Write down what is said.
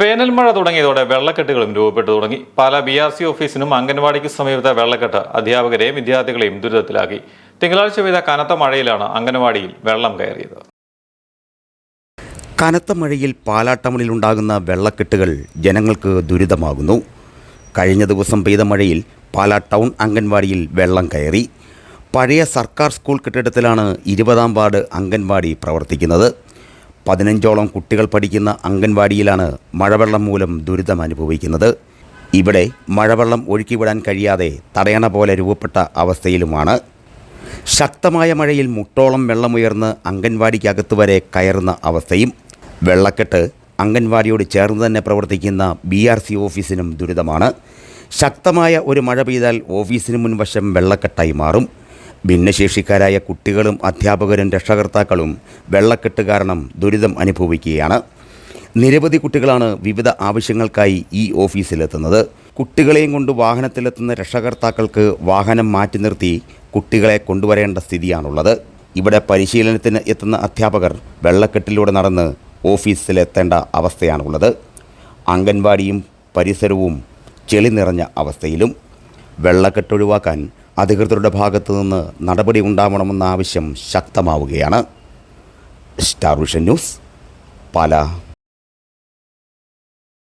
വേനൽ മഴ തുടങ്ങിയതോടെ വെള്ളക്കെട്ടുകളും രൂപപ്പെട്ടു തുടങ്ങി. പല ബി ആർ സി ഓഫീസിനും അംഗൻവാടിക്ക് സമീപത്തെ വെള്ളക്കെട്ട് അധ്യാപകരെയും വിദ്യാർത്ഥികളെയും ദുരിതത്തിലാക്കി. തിങ്കളാഴ്ച പെയ്ത കനത്ത മഴയിലാണ് അംഗൻവാടിയിൽ വെള്ളം കയറിയത്. കനത്ത മഴയിൽ പാലാട്ടമണിലുണ്ടാകുന്ന വെള്ളക്കെട്ടുകൾ ജനങ്ങൾക്ക് ദുരിതമാകുന്നു. കഴിഞ്ഞ ദിവസം പെയ്ത മഴയിൽ പാലാ ടൗൺ അംഗൻവാടിയിൽ വെള്ളം കയറി. പഴയ സർക്കാർ സ്കൂൾ കെട്ടിടത്തിലാണ് ഇരുപതാം വാർഡ് അംഗൻവാടി പ്രവർത്തിക്കുന്നത്. പതിനഞ്ചോളം കുട്ടികൾ പഠിക്കുന്ന അംഗൻവാടിയിലാണ് മഴവെള്ളം മൂലം ദുരിതം അനുഭവിക്കുന്നത്. ഇവിടെ മഴവെള്ളം ഒഴുക്കിവിടാൻ കഴിയാതെ തടയണ പോലെ രൂപപ്പെട്ട അവസ്ഥയിലുമാണ്. ശക്തമായ മഴയിൽ മുട്ടോളം വെള്ളമുയർന്ന് അംഗൻവാടിക്കകത്ത് വരെ കയറുന്ന അവസ്ഥയും വെള്ളക്കെട്ട് അംഗൻവാടിയോട് ചേർന്ന് തന്നെ പ്രവർത്തിക്കുന്ന ബി ആർ സി ഓഫീസിനും ദുരിതമാണ്. ശക്തമായ ഒരു മഴ പെയ്താൽ ഓഫീസിന് മുൻവശം വെള്ളക്കെട്ടായി മാറും. ഭിന്നശേഷിക്കാരായ കുട്ടികളും അധ്യാപകരും രക്ഷകർത്താക്കളും വെള്ളക്കെട്ട് കാരണം ദുരിതം അനുഭവിക്കുകയാണ്. നിരവധി കുട്ടികളാണ് വിവിധ ആവശ്യങ്ങൾക്കായി ഈ ഓഫീസിലെത്തുന്നത്. കുട്ടികളെയും കൊണ്ട് വാഹനത്തിലെത്തുന്ന രക്ഷകർത്താക്കൾക്ക് വാഹനം മാറ്റി നിർത്തി കുട്ടികളെ കൊണ്ടുവരേണ്ട സ്ഥിതിയാണുള്ളത്. ഇവിടെ പരിശീലനത്തിന് എത്തുന്ന അധ്യാപകർ വെള്ളക്കെട്ടിലൂടെ നടന്ന് ഓഫീസിലെത്തേണ്ട അവസ്ഥയാണുള്ളത്. അംഗൻവാടിയും പരിസരവും ചെളി നിറഞ്ഞ അവസ്ഥയിലും വെള്ളക്കെട്ടൊഴിവാക്കാൻ അധികൃതരുടെ ഭാഗത്തു നിന്ന് നടപടി ഉണ്ടാവണമെന്ന ആവശ്യം ശക്തമാവുകയാണ്. Star Vision News Pala.